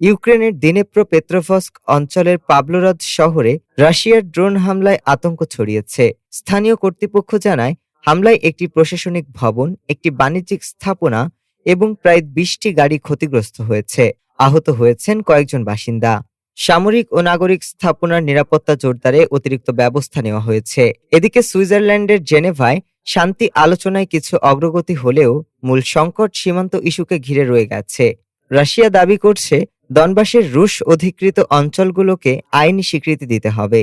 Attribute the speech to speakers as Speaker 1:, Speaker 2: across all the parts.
Speaker 1: ইউক্রেনের দিনেপ্র পেত্রোভস্ক অঞ্চলের পাবলোরাদ শহরে রাশিয়ার ড্রোন হামলায় আতঙ্ক ছড়িয়েছে। স্থানীয় কর্তৃপক্ষ জানায়, হামলায় একটি প্রশাসনিক ভবন, একটি বাণিজ্যিক স্থাপনা এবং প্রায় বিশটি গাড়ি ক্ষতিগ্রস্ত হয়েছে। আহত হয়েছেন কয়েকজন বাসিন্দা। সামরিক ও নাগরিক স্থাপনার নিরাপত্তা জোরদারে অতিরিক্ত ব্যবস্থা নেওয়া হয়েছে। এদিকে সুইজারল্যান্ডের জেনেভায় শান্তি আলোচনায় কিছু অগ্রগতি হলেও মূল সংকট সীমান্ত ইস্যুকে ঘিরে রয়ে গেছে। রাশিয়া দাবি করছে দনবাসের রুশ অধিকৃত অঞ্চলগুলোকে আইনি স্বীকৃতি দিতে হবে।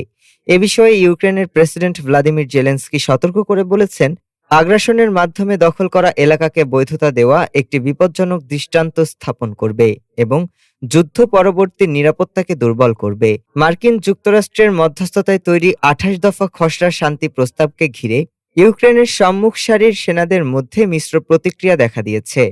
Speaker 1: এ বিষয়ে ইউক্রেনের প্রেসিডেন্ট ভ্লাদিমির জেলেন্সকি সতর্ক করে বলেছেন, আগ্রাসনের মাধ্যমে দখল করা এলাকাকে বৈধতা দেওয়া একটি বিপজ্জনক দৃষ্টান্ত স্থাপন করবে এবং যুদ্ধ পরবর্তী নিরাপত্তাকে দুর্বল করবে। মার্কিন যুক্তরাষ্ট্রের মধ্যস্থতায় তৈরি আঠাশ দফা খসড়া শান্তি প্রস্তাবকে ঘিরে ইউক্রেনের সম্মুখ সারির সেনাদের মধ্যে মিশ্র প্রতিক্রিয়া দেখা দিয়েছে।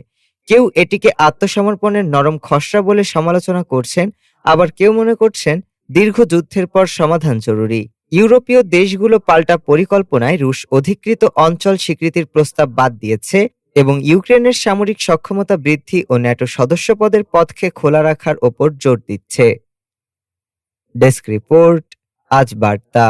Speaker 1: কেউ এটিকে আত্মসমর্পণের নরম খসড়া বলে সমালোচনা করছেন, আবার কেউ মনে করছেন দীর্ঘ যুদ্ধের পর সমাধান জরুরি। ইউরোপীয় দেশগুলো পাল্টা পরিকল্পনায় রুশ অধিকৃত অঞ্চল স্বীকৃতির প্রস্তাব বাদ দিয়েছে এবং ইউক্রেনের সামরিক সক্ষমতা বৃদ্ধি ও ন্যাটো সদস্যপদের পথকে খোলা রাখার ওপর জোর দিচ্ছে। ডেস্ক রিপোর্ট, আজ বার্তা।